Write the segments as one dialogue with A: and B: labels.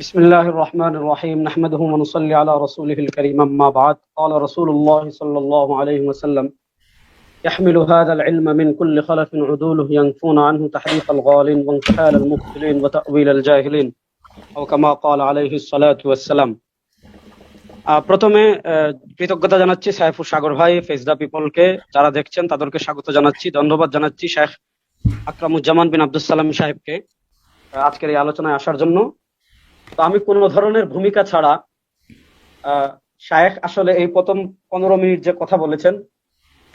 A: بسم الله الرحمن الرحيم نحمده ونصلي على رسوله الكريم أما بعد قال رسول الله صلى الله عليه وسلم يحمل هذا العلم من كل خلف عدوله ينفون عنه تحريف الغالين وانتحال المبطلين وتأويل الجاهلين أو كما قال عليه الصلاة والسلام আহ, প্রথমে আহ, কৃতজ্ঞতা জানাচ্ছি সাইফুর সাগর ভাই ফেসদা পিপলকে যারা দেখছেন তাদেরকে স্বাগত জানাচ্ছি ধন্যবাদ জানাচ্ছি শেখ আকরামুজ্জামান বিন আব্দুল সালাম সাহেবকে আহ, আজকের এই আলোচনায় আসার জন্য তো আমি কোনো ধরনের ভূমিকা ছাড়া শায়েখ আসলে এই প্রথম পনেরো মিনিট যে কথা বলেছেন,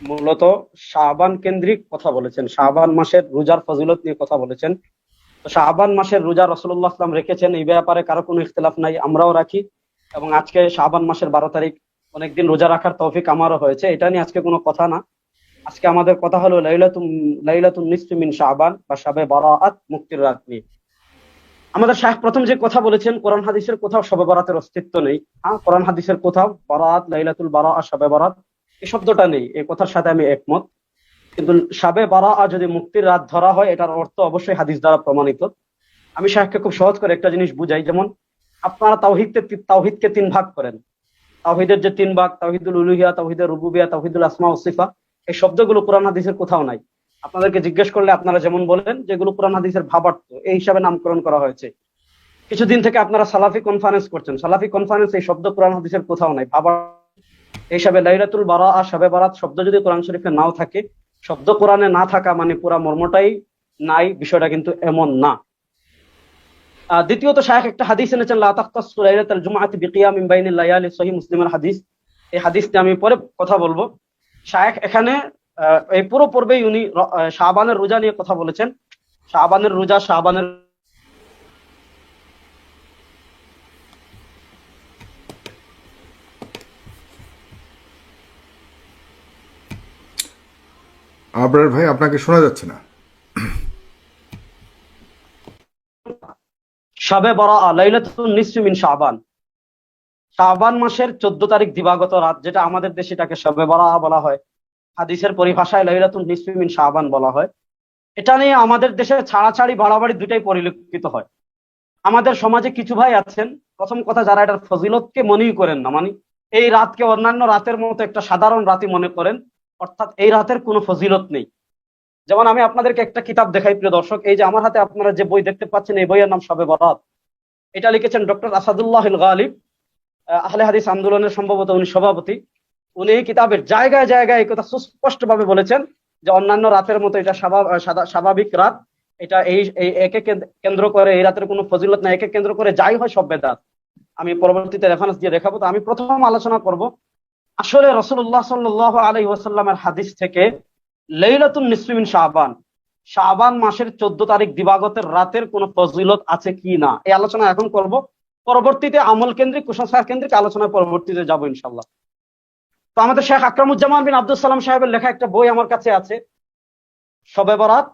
A: মূলত শাহবান কেন্দ্রিক কথা বলেছেন। শাবান মাসের রোজার ফজিলত নিয়ে কথা বলেছেন। তো শাবান মাসের রোজা রসুল্লাহ আসলাম রেখেছেন, এই ব্যাপারে কারও কোনো ইখতলাফ নাই, আমরাও রাখি। এবং আজকে শাবান মাসের বারো তারিখ, অনেকদিন রোজা রাখার তৌফিক আমারও হয়েছে, এটা নিয়ে আজকে কোনো কথা না। আজকে আমাদের কথা হলো লাইলাতুন নিসফি মিন শাবান বা শাবে বারাআত মুক্তির রাত নিয়ে। আমাদের শাহ প্রথম যে কথা বলেছেন, কোরআন হাদিসের কোথাও শবে বরাতের অস্তিত্ব নেই। হ্যাঁ কোরআন হাদিসের কোথাও বারাত, লাইলাতুল বারা আর শবে বরাত এই শব্দটা নেই। এই কথার সাথে আমি একমত। কিন্তু শাবে বারা আর যদি মুক্তির রাত ধরা হয়, এটার অর্থ অবশ্যই হাদিস দ্বারা প্রমাণিত। আমি শাহকে খুব সহজ করে একটা জিনিস বুঝাই। যেমন, আপনারা তাওহিদকে তাওহিদকে তিন ভাগ করেন। তাওহিদের যে তিন ভাগ, তাওহিদুল উলুহিয়া তাওহিদুল রুবুবিয়া, তাওহিদুল আসমা ও সিফা এই শব্দগুলো কোরআন হাদিসের কোথাও নাই। আপনাদেরকে জিজ্ঞেস করলে আপনারা যেমন বলেন যেগুলো কোরআন হাদিসের ভাবার্থ, এই হিসাবে নামকরণ করা হয়েছে। কিছুদিন থেকে আপনারা সালাফি কনফারেন্স করছেন। সালাফি কনফারেন্স এই শব্দ কোরআন হাদিসের কোথাও নাই, ভাবার এই হিসাবে লাইলাতুল বারা আর শবে বারাত শব্দ যদি কোরআন শরীফে নাও থাকে, শব্দ কোরআনে না থাকা মানে পুরা মর্মটাই নাই, বিষয়টা কিন্তু এমন না। দ্বিতীয়ত শায়েখ একটা হাদিস এনেছেন, লা তাখতাসু লাইলাতাল জুমআতি বিকিয়ামিন বাইনিল লায়ালি, সহিহ মুসলিমের হাদিস। এই হাদিসটি আমি পরে কথা বলব। শায়েখ এখানে এই পুরো পর্বেই উনি র- আহ, শাবানের রোজা নিয়ে কথা বলেছেন। শাবানের রোজা শাবানের
B: আবরার ভাই আপনাকে শোনা যাচ্ছে না।
A: শাবে বরা লাইলাতুন নিসফি মিন শাবান শাবান মাসের চোদ্দ তারিখ দিবাগত রাত যেটা আমাদের দেশে এটাকে শবে বরা বলা হয়। হাদিসের পরিভাষায় লাইলাতুন নিসফি মিন শাবান বলা হয়। এটা নিয়ে আমাদের দেশে ছাড়াছাড়ি বাড়াবাড়ি দুটাই পরিলক্ষিত হয়। আমাদের সমাজে কিছু ভাই আছেন প্রথম কথা যারা এটার ফজিলতকে মনেই করেন না মানে এই রাতকে অন্যান্য রাতের মতো একটা সাধারণ রাতই মনে করেন অর্থাৎ এই রাতের কোনো ফজিলত নেই। যেমন আমি আপনাদেরকে একটা কিতাব দেখাই প্রিয় দর্শক এই যে আমার হাতে আপনারা যে বই দেখতে পাচ্ছেন এই বইয়ের নাম সবে বরাত। এটা লিখেছেন ডক্টর আসাদুল্লাহ গালিব আহ, আহলে হাদিস আন্দোলনের সম্ভবত উনি সভাপতি। উনি কিতাবের জায়গায় জায়গায় এই কথা সুস্পষ্ট ভাবে বলেছেন যে অন্যান্য রাতের মতো এটা স্বাভাবিক রাত। এটা এই একে কেন্দ্র- করে এই রাতের কোনো ফজিলত না একে কেন্দ্র করে যাই হয় সব বেদাত। আমি পরবর্তীতে রেফারেন্স দিয়ে দেখাবো। তো আমি প্রথম আলোচনা করব। আসলে রসুল্লাহ সাল্লাহ আলাই ওয়াসাল্লামের হাদিস থেকে লাইলাতুন নিসফিমিন শাহবান শাহবান মাসের চোদ্দ তারিখ দিবাগতের রাতের কোন ফজিলত আছে কি না? এই আলোচনা এখন করব। পরবর্তীতে আমল কেন্দ্রিক, কুসংস্কার কেন্দ্রিক আলোচনায় পরবর্তীতে যাব ইনশাল্লাহ তো আমাদের শেখ আকরামুজ্জামান বিন আব্দুল সালাম সাহেবের লেখা একটা বই আমার কাছে আছে। শবে বরাত,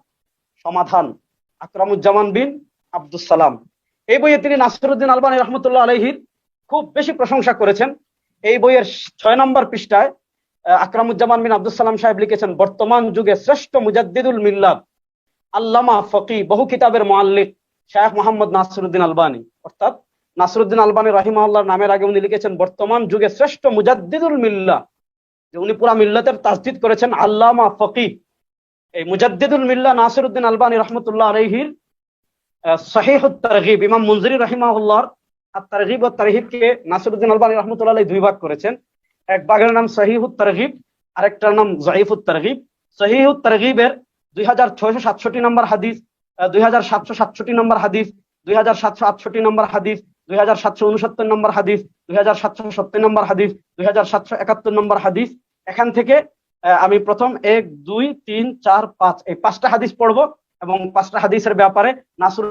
A: সমাধান, আকরামুজ্জামান বিন আব্দুল সালাম। এই বইয়ে তিনি নাসিরুদ্দিন আলবানী রহমতুল্লাহ আলহির খুব বেশি প্রশংসা করেছেন। এই বইয়ের ছয় নম্বর পৃষ্ঠায় আকরামুজ্জামান বিন আব্দুল সালাম সাহেব লিখেছেন, বর্তমান যুগে শ্রেষ্ঠ মুজাদ্দিদুল মিল্লাত, আল্লামা ফকি, বহু কিতাবের মোয়াল্লিক শায়েখ মোহাম্মদ নাসিরুদ্দিন আলবানী। অর্থাৎ নাসিরুদ্দিন আলবানী রাহিমাল্লাহর নামের আগে উনি লিখেছেন, বর্তমান যুগে শ্রেষ্ঠ মুজাদ্দিদুল মিল্লা যে উনি পুরা মিল্লাতের তাসদিদ করেছেন আল্লামা ফকি। এই মুজাদ্দিদুল মিল্লা নাসিরুদ্দিন আলবানী রহমতুল্লাহ আলহির সহিহ তারগিব ইমাম মুনজিরি রাহিমাহুল্লাহর, আর তারগিব ও তারহিবকে নাসিরুদ্দিন আলবানী রহমতুল্লাহ আলাইহি দুই ভাগ করেছেন। এক বাঘের নাম সহিহুত তারগিব, আরেকটার নাম জয়ীফুত তারগিব। সহিহুত তারগিবের দুই হাজার ছয়শো সাতষট্টি নম্বর হাদিস দুই হাজার সাতশো সাতষট্টি নম্বর হাদিস, দুই হাজার সাতশো আটষট্টি নম্বর হাদিস দুই হাজার সাতশো উনসত্তর নম্বর হাদিস দুই হাজার সাতশো সত্তর নম্বর হাদিস দুই হাজার সাতশো একাত্তর নম্বর হাদিস এখান থেকে আহ, আমি প্রথম এক দুই তিন চার পাঁচ এই পাঁচটা হাদিস পড়বো এবং পাঁচটা হাদিসের ব্যাপারে নাসুর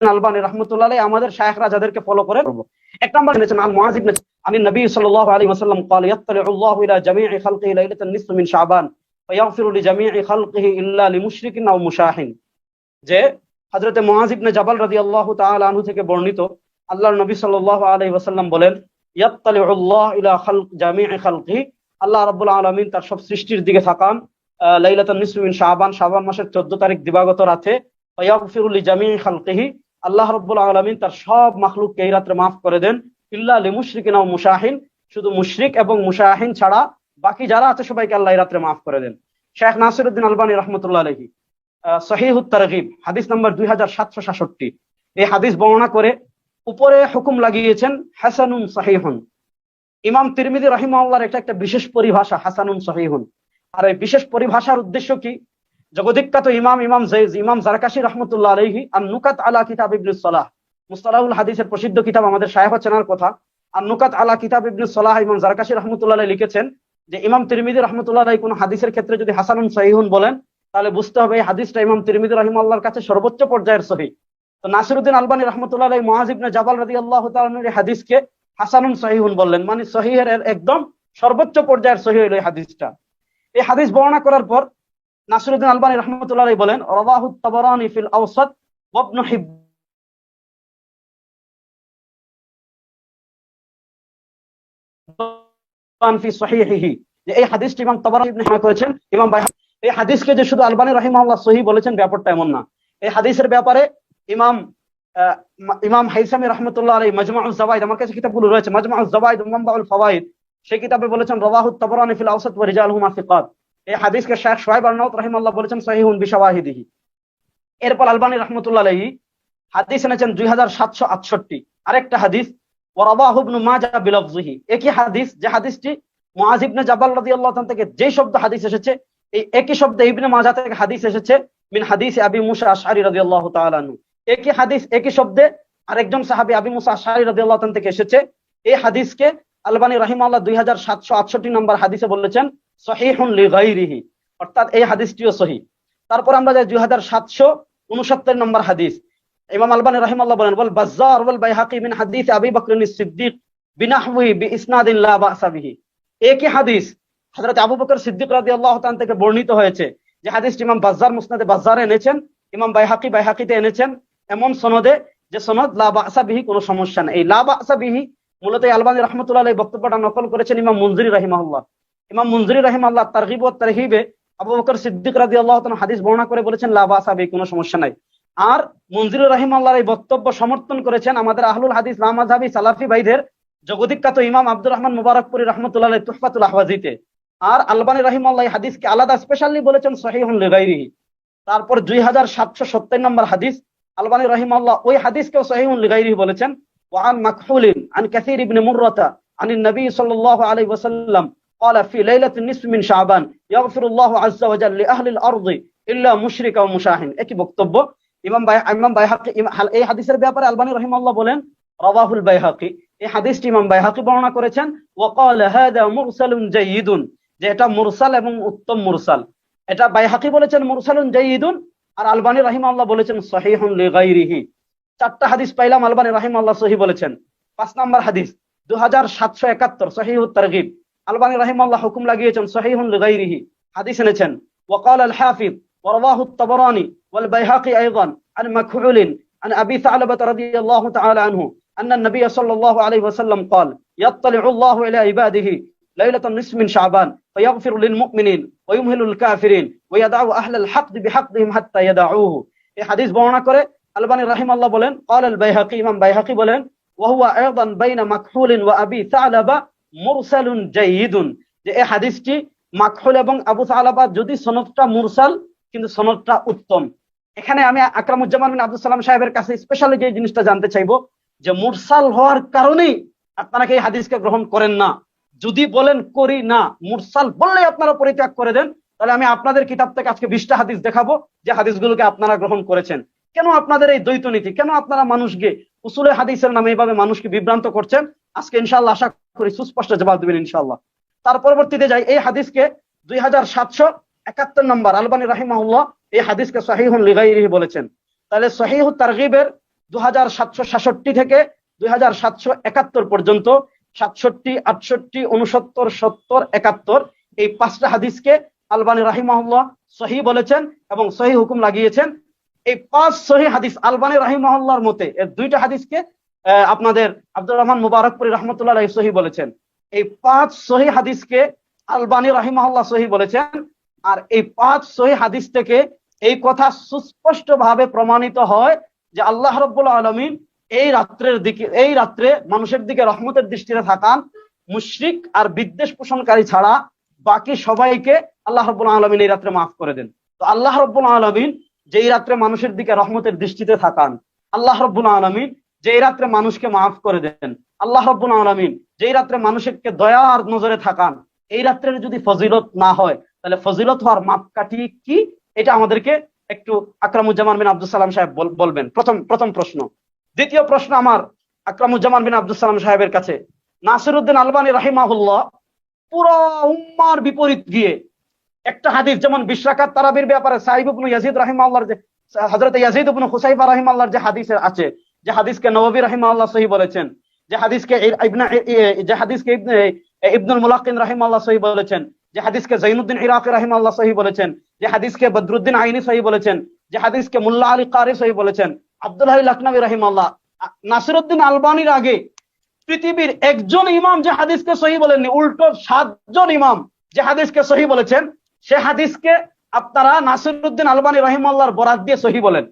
A: আলবানী রহমতুল্লাহ আলাইহি আমাদের শায়েখরা যাদেরকে ফলো করে এক নাম্বার এনেছেন আল মুআজ ইবনে আমি নবী সাল্লাল্লাহু আলাইহি ওয়াসাল্লাম قال يطلع الله الى جميع خلقه ليله النصف من شعبان যে হজরতে মহাজিবনে রাজি আল্লাহ আনহু থেকে বর্ণিত নবী সাল আলহি বলেন আল্লাহ আলমিন তার সব সৃষ্টির দিকে থাকান শাহবান শাহবান মাসের চোদ্দ তারিখ দিবাগত রাতে ফয়াগফিরুল জামি খালকিহি। আল্লাহ রব্বুল আলমিন তার সব মাহলুককে এই রাত্রে মাফ করে দেন, ইল্লা আলী মুশরিক নাও মুশাহিন। শুধু মুশরিক এবং মুশাহিন ছাড়া বাকি যারা আছে সবাইকে আল্লাহ রাত্রে মাফ করে দেন। শেখ নাসিরউদ্দিন আলবানী রহমতুল্লাহ আলাইহি সহিহুত তারগিব, হাদিস নম্বর 2767 এই হাদিস বর্ণনা করে উপরে হুকুম লাগিয়েছেন, হাসানুন সহিহুন। ইমাম তিরমিজি রহিমাল্লাহর একটা একটা বিশেষ পরিভাষা, হাসানুন সহিহুন। আর এই বিশেষ পরিভাষার উদ্দেশ্য কি? জগদিখ্যাত ইমাম ইমাম জাইজ ইমাম জারকাশি রহমতুল্লাহ আলাইহি আর নুকাত আলা কিতাব ইবনুস সালাহ। মুস্তালাহুল হাদিসের প্রসিদ্ধ কিতাব আমাদের শায়েখ চেনার কথা। আর নুকাত আলা কিতাব ইবনুস সালাহ ইমাম জারকাশি রহমতুল্লাহ লিখেছেন যে ইমাম তিরমিজি রহমতুল্লাহ আলাইহি কোন হাদিসের ক্ষেত্রে যদি হাসানুন সহিহুন বলেন, তাহলে বুঝতে হবে এই হাদিসটা ইমাম তিরমিজি রহিমাল্লাহর কাছে সর্বোচ্চ পর্যায়ের সহি তো নাসিরুদ্দিন আলবানী রহমতুল্লাহ আলাইহি মুআজ ইবনে জাবাল রাদিয়াল্লাহু তাআলার এই হাদিসকে হাসানুন সহিহুন বললেন মানে সহিহের একদম সর্বোচ্চ পর্যায়ের সহি হলো এই হাদিসটা। এই হাদিস বর্ণনা করার পর নাসিরুদ্দিন আলবানী রহমতুল্লাহ আলাইহি বলেন, রাওয়াহু তাবারানি ফিল আওসাত ওয়া ইবনু এই হাদিসটি ইমাম করেছেন ইমাম বাইহাকি এই হাদিসকে যে শুধু আলবানী রাহিমাহুল্লাহ সহি বলেছেন, ব্যাপারটা এমন না। এই হাদিসের ব্যাপারে ইমাম ইমাম হাইসামি রহমতুল্লাহ জাওয়াইদ, আমার কাছে কিতাবগুলো রয়েছে ফাওয়াইদ, সেই কিতাবে বলেছেন তাবারানি ফিল ওয়া সিকাত। এই হাদিসকে শেখ শুআইব আল-নাওত রাহিমাহুল্লাহ বলেছেন, সহিহুন বিশাওয়াহিদিহি। এরপর আলবানী রহমতুল্লাহ আলাইহি হাদিস এনেছেন 2768 আরেকটা হাদিস ওয়া রাওয়াহু ইবনু মাজাহ বিলফজিহি একই হাদিস, যে হাদিসটি মুআজ ইবনে জাবাল রাদিয়াল্লাহু তাআলা থেকে যে শব্দ হাদিস এসেছে, এই একই শব্দে ইবনে মাজাহ থেকে হাদিস এসেছে মিন হাদিস আবি মুসা আশআরি রাদিয়াল্লাহু তাআলা আনহু। একই হাদিস, একই শব্দে আরেকজন সাহাবী আবি মুসা আশআরি রাদিয়াল্লাহু তাআলা থেকে এসেছে। এই হাদিসকে আলবানী রাহিমাহুল্লাহ 2768 নম্বর হাদিসে বলেছেন, সহিহুন লিগাইরিহি অর্থাৎ এই হাদিসটিও সহিহ তারপর আমরা যাই 2769 নম্বর হাদিস। ইমাম আলবানী রাহিমাহুল্লাহ বলেন বল বাজ্জার ওয়াল বাইহাকি মিন হাদিস আবি বকর সিদ্দিক বিনাহউহি বিইসনাদিন লা বাসা বিহি। একই হাদিস? হযরত আবু বকর সিদ্দিক রাদিয়াল্লাহু তাআলা থেকে বর্ণিত হয়েছে যে হাদিসটি ইমাম বাজ্জার মুসনাদে বাজ্জারে এনেছেন, ইমাম বাইহাকি বাইহাকিতে এনেছেন এমন সনদে যে সনদ লা বাসা বিহি কোনো সমস্যা নেই। এই লা বাসা বিহি মূলত এই আলবানী রহমতুল্লাহ আলাইহি বক্তব্যটা নকল করেছেন ইমাম মুনজিরি রাহিমাহুল্লাহ। ইমাম মুনজিরি রাহিমাহুল্লাহ তারগিব ও তারহিবে আবু বকর সিদ্দিক রাদিয়াল্লাহু তাআলা হাদিস বর্ণনা করে বলেছেন, লা বাসা বিহি কোনো সমস্যা নাই। আর মঞ্জুরুর রাহিমাল্লাহর এই বক্তব্য সমর্থন করেছেন আমাদের আহলুল হাদিস লামাজাবি সালাফি ভাইদের জগদিখ্যাত ইমাম আব্দুর রহমান মুবারকপুরি রহমতুল্লাহ আলাইহি তুহফাতুল আহওয়াজিতে আর আলবানী রাহিমাল্লাহ এই হাদিসকে আলাদা স্পেশালি বলেছেন সহিহুন লিগাইরিহি তারপর 2770 নম্বর হাদিস আলবানী রাহিমাল্লাহ ওই হাদিসকেও সহিহুন লিগাইরিহি বলেছেন وعن مكحول عن كثير بن مرة عن النبي صلى الله عليه وسلم قال في ليلة النصف من شعبان يغفر الله عز وجل لأهل الأرض إلا مشرك ومشاهن একই বক্তব্য ইমাম ইমাম বাইহাকি এই হাদিসের ব্যাপারে আলবানী রহিমাল্লাহ বলেন রবাহুল বাইহাকি। এই হাদিসটি ইমাম বাইহাকি বর্ণনা করেছেন, ওয়াকাল হাদা মুরসালুন জাইয়িদুন। যে এটা মুরসাল এবং উত্তম মুরসাল। এটা বাইহাকি বলেছেন মুরসালুন জাইয়িদুন, আর আলবানী রহিমাল্লাহ বলেছেন সহিহুন লিগাইরিহি। চারটা হাদিস পাইলাম, আলবানী রহিমাল্লাহ সহি বলেছেন। পাঁচ নাম্বার হাদিস দু হাজার সাতশো একাত্তর, সহিহুত তারগিব। আলবানী রহিমাল্লাহ হুকুম লাগিয়েছেন সহিহুন লিগাইরিহি। হাদিস এনেছেন, ওয়াকাল আল হাফিজ ওয়ারওয়াহু তাবারানি والبيهقي أيضا عن مكحول عن أبي ثعلبة رضي الله تعالى عنه أن النبي صلى الله عليه وسلم قال يطلع الله إلى عباده ليلة النصف من شعبان فيغفر للمؤمنين ويمهل الكافرين ويدع أهل الحقد بحقدهم حتى يدعوه এই হাদিস বর্ণনা করে আলবানী রাহিমাল্লাহ বলেন قال البيهقي ইমাম বাইহাকি বলেন وهو أيضا بين مكحول وأبي ثعلبة مرسل جيد যে এই হাদিসটি মাকহুল এবং আবু সালাবা যদি সনদটা মুরসাল কিন্তু সনদটা উত্তম এখানে আমি আকরামুজ্জামান আব্দুল সালাম সাহেবের কাছে স্পেশালি যে জিনিসটা জানতে চাইব, যে মুরসাল হওয়ার কারণেই আপনারা এই হাদিসকে গ্রহণ করেন না? যদি বলেন করি না, মুরসাল বললে আপনারা পরিত্যাগ করে দেন, তাহলে আমি আপনাদের কিতাব থেকে আজকে বিশটা হাদিস দেখাবো, যে হাদিসগুলোকে আপনারা গ্রহণ করেছেন। কেন আপনাদের এই দ্বৈত নীতি? কেন আপনারা মানুষকে উসুলে হাদিসের নামে এইভাবে মানুষকে বিভ্রান্ত করছেন? আজকে ইনশাআল্লাহ আশা করি সুস্পষ্ট জবাব দেবেন ইনশাআল্লাহ। তার পরবর্তীতে যাই, এই হাদিসকে দুই হাজার সাতশো একাত্তর নম্বর, আলবানী রাহিমাহুল্লাহ এই হাদিসকে সহিহুন লিগাইরিহি বলেছেন। তাহলে সহিহু তারগিবের দু হাজার সাতশো সাতষট্টি থেকে দুই হাজার সাতশো একাত্তর পর্যন্ত, সাতষট্টি, আটষট্টি উনসত্তর সত্তর, একাত্তর, এই পাঁচটা হাদিসকে আলবানী রাহিমাহুল্লাহ সহি বলেছেন এবং সহি হুকুম লাগিয়েছেন। এই পাঁচ সহি হাদিস আলবানী রাহিমাহুল্লাহর মতে, এর দুইটা হাদিসকে আপনাদের আব্দুর রহমান মুবারকপুরি রহমতুল্লাহ সহি বলেছেন। এই পাঁচ সহি হাদিসকে আলবানী রাহিমাহুল্লাহ সহি বলেছেন। আর এই পাঁচ সহি হাদিস থেকে এই কথা সুস্পষ্ট ভাবে প্রমাণিত হয় যে আল্লাহ রব্বুল আলমিন এই রাত্রের দিকে, এই রাত্রে মানুষের দিকে রহমতের দৃষ্টিতে থাকান। মুশরিক আর বিদ্বেষ পোষণকারী ছাড়া বাকি সবাইকে আল্লাহ রব্বুল আলমিন এই রাত্রে মাফ করে দেন। তো আল্লাহ রব্বুল আলমিন যেই রাত্রে মানুষের দিকে রহমতের দৃষ্টিতে থাকান, আল্লাহ রব্বুল আলমিন যেই রাত্রে মানুষকে মাফ করে দেন, আল্লাহ রব্বুল আলমিন যেই রাত্রে মানুষকে দয়ার নজরে থাকান, এই রাত্রের যদি ফজিলত না হয় তাহলে ফজিলত হওয়ার মাপকাঠি কি? এটা আমাদেরকে একটু আকরামুজ্জামান বিন আব্দুল সালাম সাহেব বলবেন। প্রথম প্রথম প্রশ্ন। দ্বিতীয় প্রশ্ন আমার আকরামুজ্জামান বিন আব্দুল সালাম সাহেবের কাছে। নাসিরুদ্দিন আলবানী রাহিমাহুল্লাহ পুরো উম্মার বিপরীত গিয়ে একটা হাদিস, যেমন বিশরাকাত তারাবির ব্যাপারে সাহিব ইবনু ইয়াজিদ রাহিমাহুল্লাহর যে হযরত ইয়াজিদ ইবনু হুসাইফা রাহিমাহুল্লাহর যে হাদিসের আছে, যে হাদিসকে নববী রাহিমাহুল্লাহ সহি বলেছেন, যে হাদিসকে ইবনে যে হাদিসকে ইবনে ইবনুল মুলাক্কিন রাহিমাহুল্লাহ সহি বলেছেন যে হাদিসকে জৈনুদ্দিন ইরাকি রাহিমাহুল্লাহ সহি বলেছেন, যে হাদিসকে বদরুদ্দিন আইনি সহি বলেছেন, যে হাদিসকে মুল্লা আলী কারি সহি বলেছেন, আব্দুল্লাহ লখনবী রাহিমাল্লাহ নাসিরুদ্দিন আলবানির আগে পৃথিবীর একজন ইমাম যে হাদিসকে সহি বলেননি, উল্টো সাতজন ইমাম যে হাদিসকে সহি বলেছেন, সে হাদিসকে আপনারা নাসিরুদ্দিন আলবানী রহিমাল্লাহর বরাদ দিয়ে সহি বলেন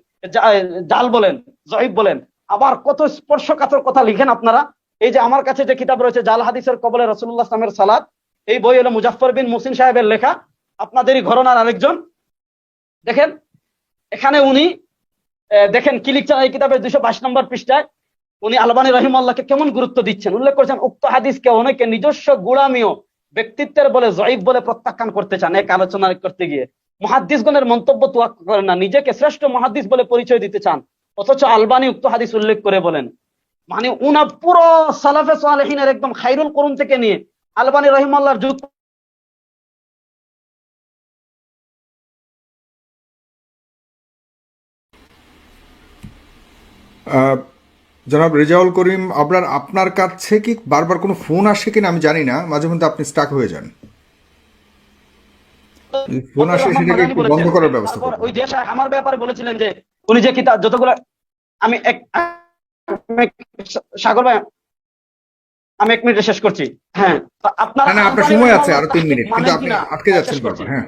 A: জাল বলেন জহিব বলেন। আবার কত স্পর্শকাতর কথা লিখেন আপনারা, এই যে আমার কাছে যে কিতাব রয়েছে, জাল হাদিসের কবলে রসুল্লাহ ইসলামের সালাদ এই বই হলো মুজাফর বিন মুসিন সাহেবের লেখা, আপনাদেরই ঘরনার আরেকজন। দেখেন, এখানে উনি দেখেন কি লিখছেন এই কিতাবের দুইশো বাইশ নম্বর পৃষ্ঠায়? উনি আলবানী রহিমাল্লাহকে কেমন গুরুত্ব দিচ্ছেন? উল্লেখ করেছেন, উক্ত হাদিসকে অনেকে নিজস্ব গুড়ামীয় ব্যক্তিত্বের বলে জয়ীব বলে প্রত্যাখ্যান করতে চান এক আলোচনা করতে গিয়ে। মহাদ্দিসগণের মন্তব্য তোয়াক্কা করেন না, নিজেকে শ্রেষ্ঠ মহাদ্দিস বলে পরিচয় দিতে চান। অথচ আলবানী উক্ত হাদিস উল্লেখ করে বলেন মানে উনা পুরো সালাফে সালেহিনের একদম খাইরুল করুন থেকে নিয়ে আলবানী রহিমাল্লাহর যুগ
B: জনাব রেজাউল করিম আপনার আপনার কাছে কি বারবার কোনো ফোন আসে কিনা আমি জানি না মাঝে মধ্যে আপনি স্টাক হয়ে যান। ফোন আসে সেটাকে একটু বন্ধ করার ব্যবস্থা করুন।
A: ওই সাহেব আমার ব্যাপারে বলেছিলেন যে উনি যে কিতাব যতগুলো আমি এক সাগর ভাই আমি এক মিনিটে শেষ করছি। হ্যাঁ
B: না আপনার সময় আছে
A: আরও
B: তিন মিনিট। কিন্তু আপনি আটকে যাচ্ছেন হ্যাঁ।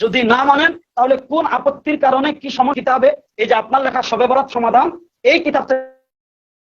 A: যদি না মানেন তাহলে কোন আপত্তির কারণে কি সময় কিতাবে? এই যে আপনার লেখা সবে বরাত সমাধান এই কিতাবটা